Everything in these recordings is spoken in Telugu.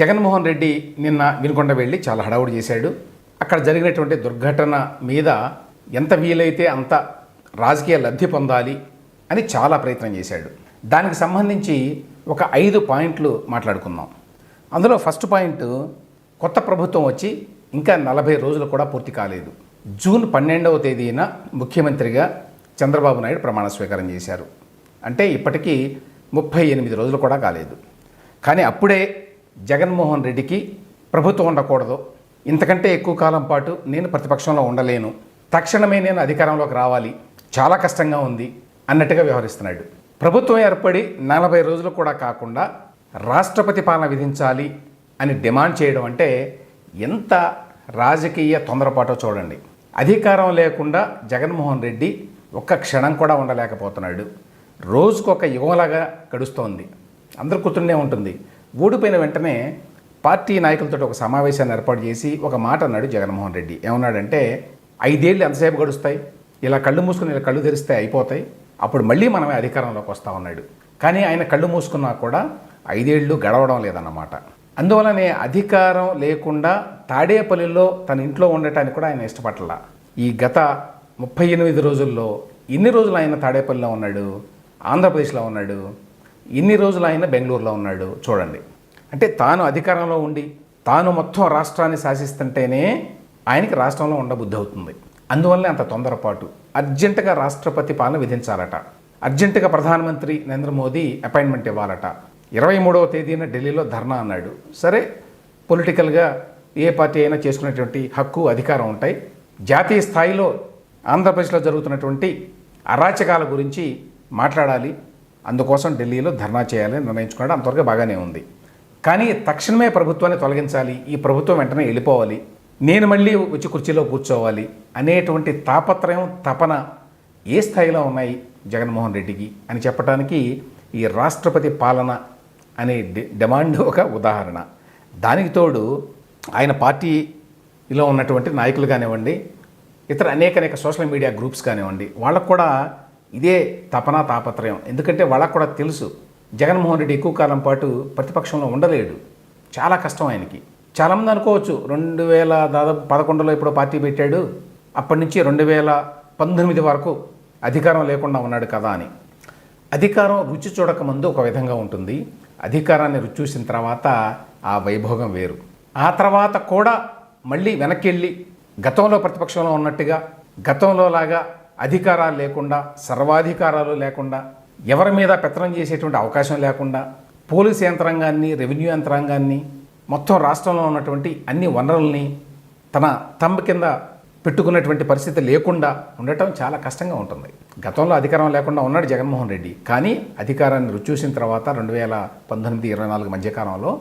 జగన్మోహన్ రెడ్డి నిన్న వినుకొండ వెళ్ళి చాలా హడావుడి చేశాడు. అక్కడ జరిగినటువంటి దుర్ఘటన మీద ఎంత వీలైతే అంత రాజకీయ లబ్ధి పొందాలి అని చాలా ప్రయత్నం చేశాడు. దానికి సంబంధించి ఒక ఐదు పాయింట్లు మాట్లాడుకుందాం. అందులో ఫస్ట్ పాయింట్ కొత్త ప్రభుత్వం వచ్చి ఇంకా నలభై రోజులు కూడా పూర్తి కాలేదు. జూన్ పన్నెండవ తేదీన ముఖ్యమంత్రిగా చంద్రబాబు నాయుడు ప్రమాణ స్వీకారం చేశారు. అంటే ఇప్పటికీ ముప్పై ఎనిమిది రోజులు కూడా కాలేదు. కానీ అప్పుడే జగన్మోహన్ రెడ్డికి ప్రభుత్వం ఉండకూడదు. ఇంతకంటే ఎక్కువ కాలం పాటు నేను ప్రతిపక్షంలో ఉండలేను. తక్షణమే నేను అధికారంలోకి రావాలి. చాలా కష్టంగా ఉంది అన్నట్టుగా వ్యవహరిస్తున్నాడు. ప్రభుత్వం ఏర్పడి నలభై రోజులు కూడా కాకుండా రాష్ట్రపతి పాలన విధించాలి అని డిమాండ్ చేయడం అంటే ఎంత రాజకీయ తొందరపాటో చూడండి. అధికారం లేకుండా జగన్మోహన్ రెడ్డి ఒక్క క్షణం కూడా ఉండలేకపోతున్నాడు. రోజుకొక యుగంలాగా గడుస్తోంది. అందరు కూర్చునే ఉంటుంది. ఓడిపోయిన వెంటనే పార్టీ నాయకులతో ఒక సమావేశాన్ని ఏర్పాటు చేసి ఒక మాట అన్నాడు జగన్మోహన్ రెడ్డి. ఏమన్నాడంటే ఐదేళ్ళు ఎంతసేపు గడుస్తాయి? ఇలా కళ్ళు మూసుకుని ఇలా కళ్ళు తెరిస్తే అయిపోతాయి? అప్పుడు మళ్ళీ మనమే అధికారంలోకి వస్తా ఉన్నాడు కానీ ఆయన కళ్ళు మూసుకున్నా కూడా ఐదేళ్ళు గడవడం లేదన్నమాట. అందువలనే అధికారం లేకుండా తాడేపల్లిలో తన ఇంట్లో ఉండటానికి కూడా ఆయన ఇష్టపడలా. ఈ గత ముప్పై ఎనిమిది రోజుల్లో ఎన్ని రోజులు ఆయన తాడేపల్లిలో ఉన్నాడు? ఆంధ్రప్రదేశ్లో ఉన్నాడు? ఇన్ని రోజులు ఆయన బెంగళూరులో ఉన్నాడు చూడండి. అంటే తాను అధికారంలో ఉండి తాను మొత్తం రాష్ట్రాన్ని శాసిస్తుంటేనే ఆయనకి రాష్ట్రంలో ఉండబుద్ధి అవుతుంది. అందువల్లే అంత తొందరపాటు. అర్జెంటుగా రాష్ట్రపతి పాలన విధించాలట. అర్జెంటుగా ప్రధానమంత్రి నరేంద్ర మోదీ అపాయింట్మెంట్ ఇవ్వాలట. ఇరవై మూడవ తేదీన ఢిల్లీలో ధర్నా అన్నాడు. సరే పొలిటికల్గా ఏ పార్టీ అయినా చేసుకునేటువంటి హక్కు అధికారం ఉంటాయి. జాతీయ స్థాయిలో ఆంధ్రప్రదేశ్లో జరుగుతున్నటువంటి అరాచకాల గురించి మాట్లాడాలి. అందుకోసం ఢిల్లీలో ధర్నా చేయాలని నిర్ణయించుకున్నాడు. అంతవరకు బాగానే ఉంది. కానీ తక్షణమే ప్రభుత్వాన్ని తొలగించాలి. ఈ ప్రభుత్వం వెంటనే వెళ్ళిపోవాలి. నేను మళ్ళీ వచ్చి కుర్చీలో కూర్చోవాలి అనేటువంటి తాపత్రయం తపన ఏ స్థాయిలో ఉన్నాయి జగన్మోహన్ రెడ్డికి అని చెప్పడానికి ఈ రాష్ట్రపతి పాలన అనే డి డిమాండ్ ఒక ఉదాహరణ. దానికి తోడు ఆయన పార్టీలో ఉన్నటువంటి నాయకులు కానివ్వండి ఇతర అనేక అనేక సోషల్ మీడియా గ్రూప్స్ కానివ్వండి వాళ్ళకు కూడా ఇదే తపన తాపత్రయం. ఎందుకంటే వాళ్ళకు కూడా తెలుసు జగన్మోహన్ రెడ్డి ఎక్కువ కాలం పాటు ప్రతిపక్షంలో ఉండలేడు. చాలా కష్టం ఆయనకి. చాలామంది అనుకోవచ్చు రెండు వేల దాదాపు పదకొండులో ఇప్పుడు పార్టీ పెట్టాడు అప్పటి నుంచి రెండు వేల పంతొమ్మిది వరకు అధికారం లేకుండా ఉన్నాడు కదా అని. అధికారం రుచి చూడకముందు ఒక విధంగా ఉంటుంది. అధికారాన్ని రుచి చూసిన తర్వాత ఆ వైభోగం వేరు. ఆ తర్వాత కూడా మళ్ళీ వెనక్కి వెళ్ళి గతంలో ప్రతిపక్షంలో ఉన్నట్టుగా గతంలో లాగా అధికారాలు లేకుండా సర్వాధికారాలు లేకుండా ఎవరి మీద పెత్తనం చేసేటువంటి అవకాశం లేకుండా పోలీస్ యంత్రాంగాన్ని రెవెన్యూ యంత్రాంగాన్ని మొత్తం రాష్ట్రంలో ఉన్నటువంటి అన్ని వనరుల్ని తన తమ్మ కింద పెట్టుకున్నటువంటి పరిస్థితి లేకుండా ఉండటం చాలా కష్టంగా ఉంటుంది. గతంలో అధికారం లేకుండా ఉన్నాడు జగన్మోహన్ రెడ్డి. కానీ అధికారాన్ని రుచి చూసిన తర్వాత రెండు వేల పంతొమ్మిది ఇరవై నాలుగు మధ్యకాలంలో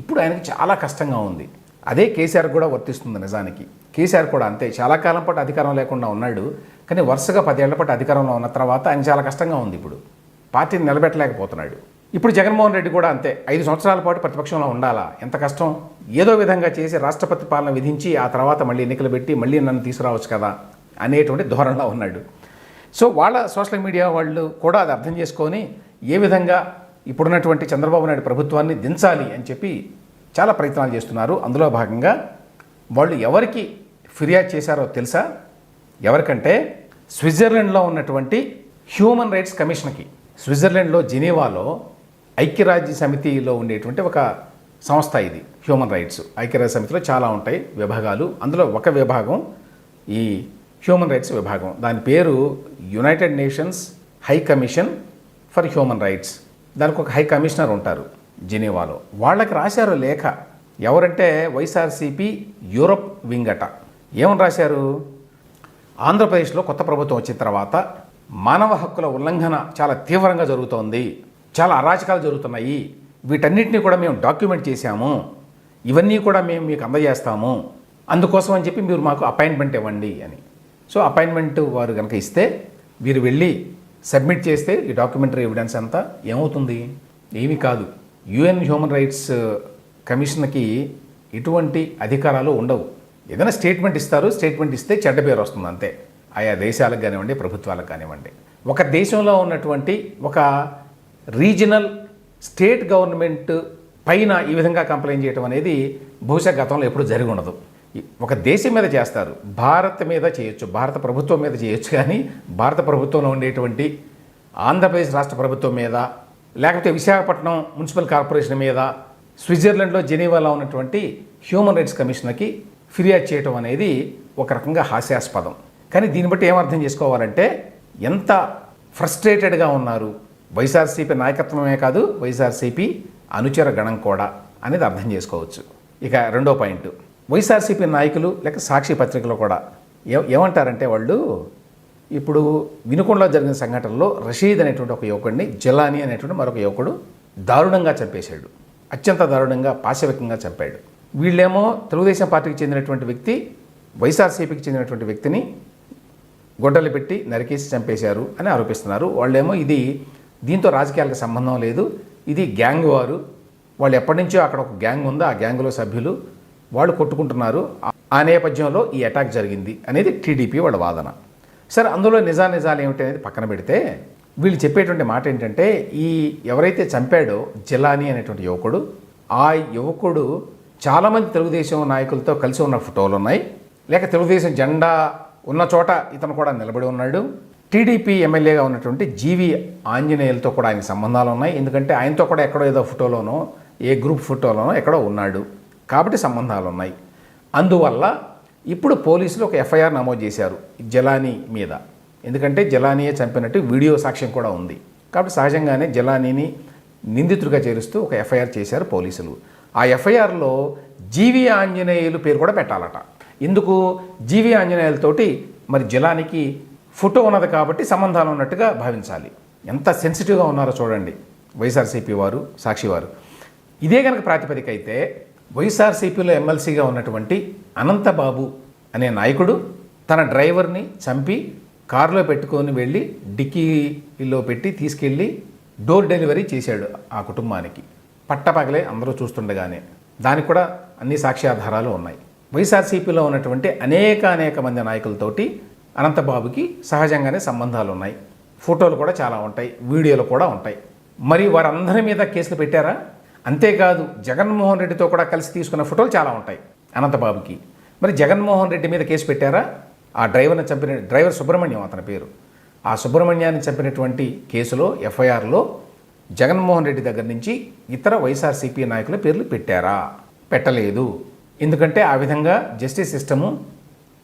ఇప్పుడు ఆయనకి చాలా కష్టంగా ఉంది. అదే కేసీఆర్ కూడా వర్తిస్తుంది నిజానికి. కేసీఆర్ కూడా అంతే. చాలా కాలం పాటు అధికారం లేకుండా ఉన్నాడు. కానీ వరుసగా పదేళ్ళ పాటు అధికారంలో ఉన్న తర్వాత ఆయన చాలా కష్టంగా ఉంది ఇప్పుడు. పార్టీని నిలబెట్టలేకపోతున్నాడు. ఇప్పుడు జగన్మోహన్ రెడ్డి కూడా అంతే. ఐదు సంవత్సరాల పాటు ప్రతిపక్షంలో ఉండాలా? ఎంత కష్టం? ఏదో విధంగా చేసి రాష్ట్రపతి పాలన విధించి ఆ తర్వాత మళ్ళీ ఎన్నికలు పెట్టి మళ్ళీ నన్ను తీసుకురావచ్చు కదా అనేటువంటి ధోరణిలో ఉన్నాడు. సో వాళ్ళ సోషల్ మీడియా వాళ్ళు కూడా అది అర్థం చేసుకొని ఏ విధంగా ఇప్పుడున్నటువంటి చంద్రబాబు నాయుడు ప్రభుత్వాన్ని దించాలి అని చెప్పి చాలా ప్రయత్నాలు చేస్తున్నారు. అందులో భాగంగా వాళ్ళు ఎవరికి ఫిర్యాదు చేశారో తెలుసా? ఎవరికంటే స్విట్జర్లాండ్లో ఉన్నటువంటి హ్యూమన్ రైట్స్ కమిషన్కి. స్విట్జర్లాండ్లో జెనీవాలో ఐక్యరాజ్య సమితిలో ఉండేటువంటి ఒక సంస్థ ఇది హ్యూమన్ రైట్స్. ఐక్యరాజ్య సమితిలో చాలా ఉంటాయి విభాగాలు. అందులో ఒక విభాగం ఈ హ్యూమన్ రైట్స్ విభాగం. దాని పేరు United Nations High Commission for Human Rights. దానికి ఒక హై కమిషనర్ ఉంటారు జెనీవాలో. వాళ్ళకి రాశారు లేఖ ఎవరంటే వైఎస్ఆర్సీపీ యూరప్ వింగట. ఏమని రాశారు? ఆంధ్రప్రదేశ్లో కొత్త ప్రభుత్వం వచ్చిన తర్వాత మానవ హక్కుల ఉల్లంఘన చాలా తీవ్రంగా జరుగుతోంది. చాలా అరాచకాలు జరుగుతున్నాయి. వీటన్నిటిని కూడా మేము డాక్యుమెంట్ చేశాము. ఇవన్నీ కూడా మేము మీకు అందజేస్తాము. అందుకోసం అని చెప్పి మీరు మాకు అపాయింట్మెంట్ ఇవ్వండి అని. సో అపాయింట్మెంట్ వారు కనుక ఇస్తే మీరు వెళ్ళి సబ్మిట్ చేస్తే ఈ డాక్యుమెంటరీ ఎవిడెన్స్ అంతా ఏమవుతుంది? ఏమీ కాదు. యుఎన్ హ్యూమన్ రైట్స్ కమిషన్కి ఎటువంటి అధికారాలు ఉండవు. ఏదైనా స్టేట్మెంట్ ఇస్తారు స్టేట్మెంట్ ఇస్తే చెడ్డ పేరు వస్తుంది అంతే. ఆయా దేశాలకు కానివ్వండి ప్రభుత్వాలకు కానివ్వండి. ఒక దేశంలో ఉన్నటువంటి ఒక రీజనల్ స్టేట్ గవర్నమెంట్ పైన ఈ విధంగా కంప్లైంట్ చేయడం అనేది బహుశా గతంలో ఎప్పుడు జరిగి ఉండదు. ఒక దేశం మీద చేస్తారు భారత్ మీద చేయొచ్చు భారత ప్రభుత్వం మీద చేయొచ్చు కానీ భారత ప్రభుత్వంలో ఉండేటువంటి ఆంధ్రప్రదేశ్ రాష్ట్ర ప్రభుత్వం మీద లేకపోతే విశాఖపట్నం మున్సిపల్ కార్పొరేషన్ మీద స్విట్జర్లాండ్లో జెనీవాలో ఉన్నటువంటి హ్యూమన్ రైట్స్ కమిషన్కి ఫిర్యాదు చేయటం అనేది ఒక రకంగా హాస్యాస్పదం. కానీ దీన్ని బట్టి ఏమర్థం చేసుకోవాలంటే ఎంత ఫ్రస్ట్రేటెడ్గా ఉన్నారు వైఎస్ఆర్సీపీ నాయకత్వమే కాదు వైఎస్ఆర్సీపీ అనుచర గణం కూడా అనేది అర్థం చేసుకోవచ్చు. ఇక రెండో పాయింట్ వైఎస్ఆర్సీపీ నాయకులు లేక సాక్షి పత్రికలు కూడా ఏ ఏమంటారంటే వాళ్ళు ఇప్పుడు వినుకొండలో జరిగిన సంఘటనలో రషీద్ అనేటువంటి ఒక యువకుడిని జలాని అనేటువంటి మరొక యువకుడు దారుణంగా చంపేశాడు. అత్యంత దారుణంగా పాశవికంగా చంపాడు. వీళ్ళేమో తెలుగుదేశం పార్టీకి చెందినటువంటి వ్యక్తి వైఎస్ఆర్సీపీకి చెందినటువంటి వ్యక్తిని గొడ్డలు పెట్టి నరికేసి చంపేశారు అని ఆరోపిస్తున్నారు. వాళ్ళేమో ఇది దీంతో రాజకీయాలకు సంబంధం లేదు ఇది గ్యాంగ్ వారు. వాళ్ళు ఎప్పటి నుంచో అక్కడ ఒక గ్యాంగ్ ఉందో ఆ గ్యాంగ్లో సభ్యులు. వాళ్ళు కొట్టుకుంటున్నారు. ఆ- నేపథ్యంలో ఈ అటాక్ జరిగింది అనేది టీడీపీ వాళ్ళ వాదన. సరే అందులో నిజా నిజాలు ఏమిటి అనేది పక్కన పెడితే వీళ్ళు చెప్పేటువంటి మాట ఏంటంటే ఈ ఎవరైతే చంపాడో జిలానీ అనేటువంటి యువకుడు ఆ యువకుడు చాలామంది తెలుగుదేశం నాయకులతో కలిసి ఉన్న ఫోటోలు ఉన్నాయి. లేక తెలుగుదేశం జెండా ఉన్న చోట ఇతను కూడా నిలబడి ఉన్నాడు. టీడీపీ ఎమ్మెల్యేగా ఉన్నటువంటి జీవి ఆంజనేయులతో కూడా ఆయన సంబంధాలు ఉన్నాయి. ఎందుకంటే ఆయనతో కూడా ఎక్కడో ఏదో ఫోటోలోనో ఏ గ్రూప్ ఫోటోలోనో ఎక్కడో ఉన్నాడు. కాబట్టి సంబంధాలు ఉన్నాయి. అందువల్ల ఇప్పుడు పోలీసులు ఒక ఎఫ్ఐఆర్ నమోదు చేశారు జలానీ మీద. ఎందుకంటే జలానీయే చంపినట్టు వీడియో సాక్ష్యం కూడా ఉంది. కాబట్టి సహజంగానే జలానీని నిందితుడిగా చేరుస్తూ ఒక ఎఫ్ఐఆర్ చేశారు పోలీసులు. ఆ ఎఫ్ఐఆర్లో జీవి ఆంజనేయులు పేరు కూడా పెట్టాలట. ఎందుకు జీవి ఆంజనేయులతోటి మరి జలానికి ఫోటో ఉన్నది కాబట్టి సంబంధాలు ఉన్నట్టుగా భావించాలి. ఎంత సెన్సిటివ్గా ఉన్నారో చూడండి వైఎస్ఆర్సీపీ వారు సాక్షి వారు. ఇదే కనుక ప్రాతిపదిక అయితే వైఎస్ఆర్సీపీలో ఎమ్మెల్సీగా ఉన్నటువంటి అనంతబాబు అనే నాయకుడు తన డ్రైవర్ని చంపి కారులో పెట్టుకొని వెళ్ళి డిక్కీలో పెట్టి తీసుకెళ్ళి డోర్ డెలివరీ చేశాడు ఆ కుటుంబానికి. పట్టపగలే అందరూ చూస్తుండగానే దానికి కూడా అన్ని సాక్ష్యాధారాలు ఉన్నాయి. వైఎస్ఆర్సీపీలో ఉన్నటువంటి అనేక అనేక మంది నాయకులతోటి అనంతబాబుకి సహజంగానే సంబంధాలు ఉన్నాయి. ఫోటోలు కూడా చాలా ఉంటాయి వీడియోలు కూడా ఉంటాయి. మరి వారందరి మీద కేసులు పెట్టారా? అంతేకాదు జగన్మోహన్ రెడ్డితో కూడా కలిసి తీసుకున్న ఫోటోలు చాలా ఉంటాయి అనంతబాబుకి. మరి జగన్మోహన్ రెడ్డి మీద కేసు పెట్టారా? ఆ డ్రైవర్ని చంపిన డ్రైవర్ సుబ్రహ్మణ్యం అతని పేరు. ఆ సుబ్రహ్మణ్యాన్ని చంపినటువంటి కేసులో ఎఫ్ఐఆర్లో జగన్మోహన్ రెడ్డి దగ్గర నుంచి ఇతర వైఎస్ఆర్సీపీ నాయకుల పేర్లు పెట్టారా? పెట్టలేదు. ఎందుకంటే ఆ విధంగా జస్టిస్ సిస్టము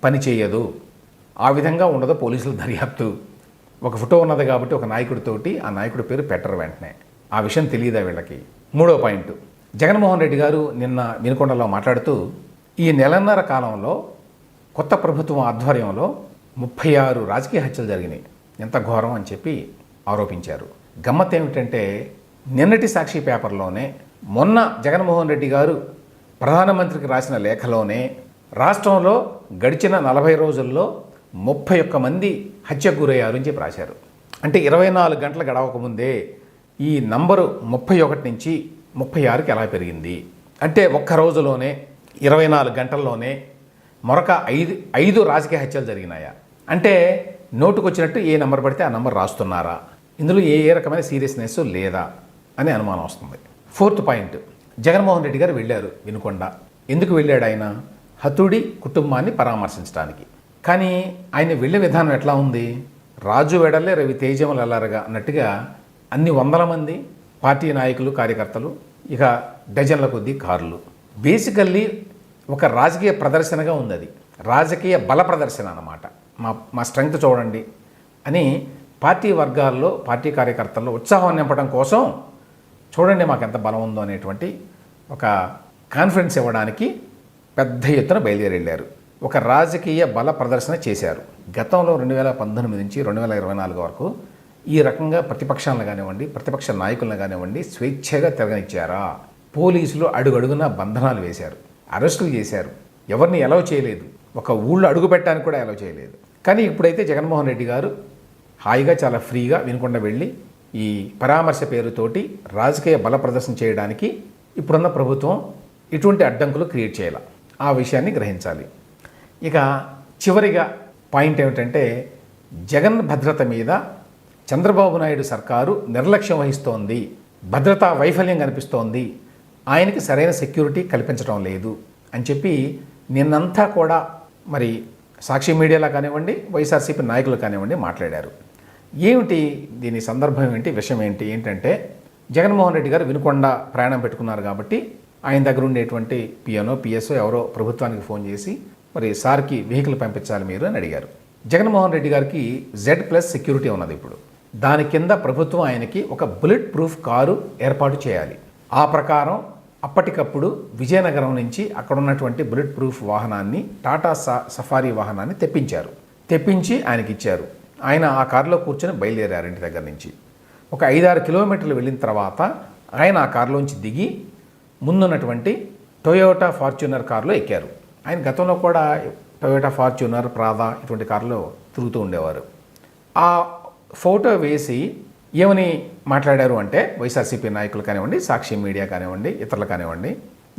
పనిచేయదు ఆ విధంగా ఉండదు పోలీసుల దర్యాప్తు. ఒక ఫోటో ఉన్నది కాబట్టి ఒక నాయకుడితోటి ఆ నాయకుడి పేరు పెట్టరు వెంటనే. ఆ విషయం తెలియదా వీళ్ళకి? మూడో పాయింట్. జగన్మోహన్ రెడ్డి గారు నిన్న వినుకొండలో మాట్లాడుతూ ఈ నెలన్నర కాలంలో కొత్త ప్రభుత్వం ఆధ్వర్యంలో ముప్పై ఆరు రాజకీయ హత్యలు జరిగినాయి. ఎంత ఘోరం అని చెప్పి ఆరోపించారు. గమ్మత్ ఏమిటంటే నిన్నటి సాక్షి పేపర్లోనే మొన్న జగన్మోహన్ రెడ్డి గారు ప్రధానమంత్రికి రాసిన లేఖలోనే రాష్ట్రంలో గడిచిన నలభై రోజుల్లో ముప్పై ఒక్క మంది హత్యకు గురయ్యారు అని చెప్పి రాశారు. అంటే ఇరవై నాలుగు గంటలు గడవక ముందే ఈ నంబరు ముప్పై ఒకటి నుంచి ముప్పై ఆరుకి ఎలా పెరిగింది? అంటే ఒక్క రోజులోనే ఇరవై నాలుగు గంటల్లోనే మరొక ఐదు ఐదు రాజకీయ హత్యలు జరిగినాయా? అంటే నోటుకొచ్చినట్టు ఏ నెంబర్ పడితే ఆ నెంబర్ రాస్తున్నారా? ఇందులో ఏ ఏ రకమైన సీరియస్నెస్ లేదా అనే అనుమానం వస్తుంది. ఫోర్త్ పాయింట్ జగన్మోహన్ రెడ్డి గారు వెళ్ళారు వినుకొండ. ఎందుకు వెళ్ళాడు ఆయన? హతుడి కుటుంబాన్ని పరామర్శించడానికి. కానీ ఆయన వెళ్ళే విధానం ఎట్లా ఉంది? రాజు వెడలే రవి తేజములు వెళ్ళారుగా అన్నట్టుగా అన్ని వందల మంది పార్టీ నాయకులు కార్యకర్తలు ఇక డజన్ల కొద్దీ కార్లు. బేసికల్లీ ఒక రాజకీయ ప్రదర్శనగా ఉంది అది. రాజకీయ బల ప్రదర్శన అన్నమాట. మా మా స్ట్రెంగ్త్ చూడండి అని పార్టీ వర్గాల్లో పార్టీ కార్యకర్తల్లో ఉత్సాహం నింపడం కోసం చూడండి మాకు ఎంత బలం ఉందో అనేటువంటి ఒక కాన్ఫిడెన్స్ ఇవ్వడానికి పెద్ద ఎత్తున బయలుదేరి వెళ్ళారు ఒక రాజకీయ బల ప్రదర్శన చేశారు. గతంలో రెండు వేల పంతొమ్మిది నుంచి రెండు వేల ఇరవై నాలుగు వరకు ఈ రకంగా ప్రతిపక్షాలను కానివ్వండి ప్రతిపక్ష నాయకులను కానివ్వండి స్వేచ్ఛగా తిరగనిచ్చారా? పోలీసులు అడుగడుగున బంధనాలు వేశారు అరెస్టులు చేశారు. ఎవరిని ఎలవ చేయలేదు. ఒక ఊళ్ళో అడుగు పెట్టడానికి కూడా ఎలవ చేయలేదు. కానీ ఇప్పుడైతే జగన్మోహన్ రెడ్డి గారు హాయిగా చాలా ఫ్రీగా వినకుండా వెళ్ళి ఈ పరామర్శ పేరుతోటి రాజకీయ బల ప్రదర్శన చేయడానికి ఇప్పుడున్న ప్రభుత్వం ఇటువంటి అడ్డంకులు క్రియేట్ చేయాలి. ఆ విషయాన్ని గ్రహించాలి. ఇక చివరిగా పాయింట్ ఏమిటంటే జగన్ భద్రత మీద చంద్రబాబు నాయుడు సర్కారు నిర్లక్ష్యం వహిస్తోంది. భద్రతా వైఫల్యం కనిపిస్తోంది. ఆయనకి సరైన సెక్యూరిటీ కల్పించడం లేదు అని చెప్పి నిన్నంతా కూడా మరి సాక్షి మీడియాలో కానివ్వండి వైఎస్ఆర్సీపీ నాయకులు కానివ్వండి మాట్లాడారు. ఏమిటి దీని సందర్భం ఏంటి విషయం ఏంటి? ఏంటంటే జగన్మోహన్ రెడ్డి గారు వినుకొండ ప్రయాణం పెట్టుకున్నారు కాబట్టి ఆయన దగ్గర ఉండేటువంటి పిఎనో పిఎస్ఓ ఎవరో ప్రభుత్వానికి ఫోన్ చేసి మరి సార్కి వెహికల్ పంపించాలి మీరు అని అడిగారు. జగన్మోహన్ రెడ్డి గారికి జెడ్ ప్లస్ సెక్యూరిటీ ఉన్నది ఇప్పుడు. దాని కింద ప్రభుత్వం ఆయనకి ఒక బుల్లెట్ ప్రూఫ్ కారు ఏర్పాటు చేయాలి. ఆ ప్రకారం అప్పటికప్పుడు విజయనగరం నుంచి అక్కడ ఉన్నటువంటి బుల్లెట్ ప్రూఫ్ వాహనాన్ని టాటా సఫారీ వాహనాన్ని తెప్పించారు. తెప్పించి ఆయనకి ఇచ్చారు ఆయన ఆ కారులో కూర్చొని బయలుదేరారు ఇంటి దగ్గర నుంచి. ఒక ఐదారు కిలోమీటర్లు వెళ్ళిన తర్వాత ఆయన ఆ కారులోంచి దిగి ముందున్నటువంటి టొయోటా ఫార్చ్యూనర్ కారులో ఎక్కారు. ఆయన గతంలో కూడా టొయోటా ఫార్చ్యూనర్ ప్రాదా ఇటువంటి కారులో తిరుగుతూ ఉండేవారు. ఆ ఫోటో వేసి ఏమని మాట్లాడారు అంటే వైఎస్ఆర్సీపీ నాయకులు కానివ్వండి సాక్షి మీడియా కానివ్వండి ఇతరులు కానివ్వండి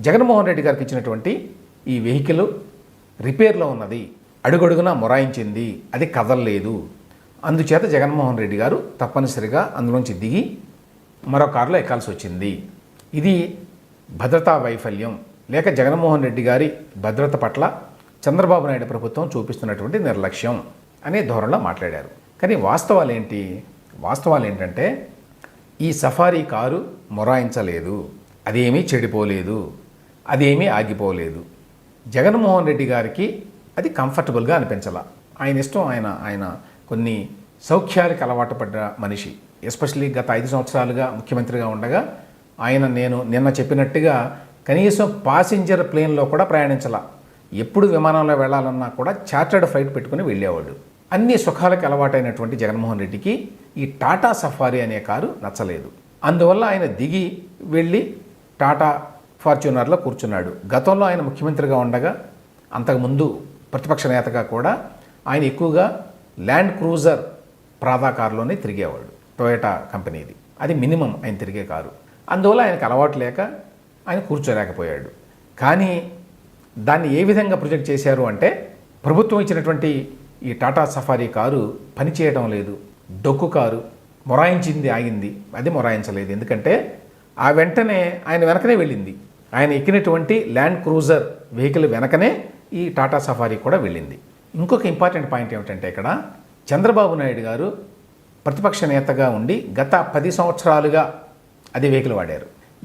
జగన్మోహన్ రెడ్డి గారికి ఇచ్చినటువంటి ఈ వెహికల్ రిపేర్లో ఉన్నది అడుగడుగునా మొరాయించింది అది కదలలేదు. అందుచేత జగన్మోహన్ రెడ్డి గారు తప్పనిసరిగా అందులోంచి దిగి మరో కారులో ఎక్కాల్సి వచ్చింది. ఇది భద్రతా వైఫల్యం. లేక జగన్మోహన్ రెడ్డి గారి భద్రత పట్ల చంద్రబాబు నాయుడు ప్రభుత్వం చూపిస్తున్నటువంటి నిర్లక్ష్యం అనే ధోరణిలో మాట్లాడారు. కానీ వాస్తవాలు ఏంటి వాస్తవాలు ఏంటంటే ఈ సఫారీ కారు మొరాయించలేదు. అదేమీ చెడిపోలేదు. అదేమీ ఆగిపోలేదు. జగన్మోహన్ రెడ్డి గారికి అది కంఫర్టబుల్గా అనిపించాల. ఆయన ఇష్టం ఆయన ఆయన కొన్ని సౌఖ్యాలకు అలవాటు పడ్డ మనిషి. ఎస్పెషల్లీ గత ఐదు సంవత్సరాలుగా ముఖ్యమంత్రిగా ఉండగా ఆయన నేను నిన్న చెప్పినట్టుగా కనీసం పాసింజర్ ప్లేన్లో కూడా ప్రయాణించాల. ఎప్పుడు విమానంలో వెళ్ళాలన్నా కూడా చార్టర్డ్ ఫ్లైట్ పెట్టుకుని వెళ్ళేవాడు. అన్ని సుఖాలకు అలవాటైనటువంటి జగన్మోహన్ రెడ్డికి ఈ టాటా సఫారీ అనే కారు నచ్చలేదు. అందువల్ల ఆయన దిగి వెళ్ళి టాటా ఫార్చ్యూనర్లో కూర్చున్నాడు. గతంలో ఆయన ముఖ్యమంత్రిగా ఉండగా అంతకుముందు ప్రతిపక్ష నేతగా కూడా ఆయన ఎక్కువగా ల్యాండ్ క్రూజర్ ప్రాదా కారులోనే తిరిగేవాడు. టొయోటా కంపెనీది. అది మినిమం ఆయన తిరిగే కారు. అందువల్ల ఆయనకు అలవాటు లేక ఆయన కూర్చోలేకపోయాడు. కానీ దాన్ని ఏ విధంగా ప్రొజెక్ట్ చేశారు అంటే ప్రభుత్వం ఇచ్చినటువంటి ఈ టాటా సఫారీ కారు పనిచేయడం లేదు. డొక్కు కారు మొరాయించింది ఆగింది. అది మొరాయించలేదు. ఎందుకంటే ఆ వెంటనే ఆయన వెనకనే వెళ్ళింది. ఆయన ఎక్కినటువంటి ల్యాండ్ క్రూజర్ వెహికల్ వెనకనే ఈ టాటా సఫారీ కూడా వెళ్ళింది. ఇంకొక ఇంపార్టెంట్ పాయింట్ ఏమిటంటే ఇక్కడ చంద్రబాబు నాయుడు గారు ప్రతిపక్ష నేతగా ఉండి గత పది సంవత్సరాలుగా అదే వెహికల్ వాడారు.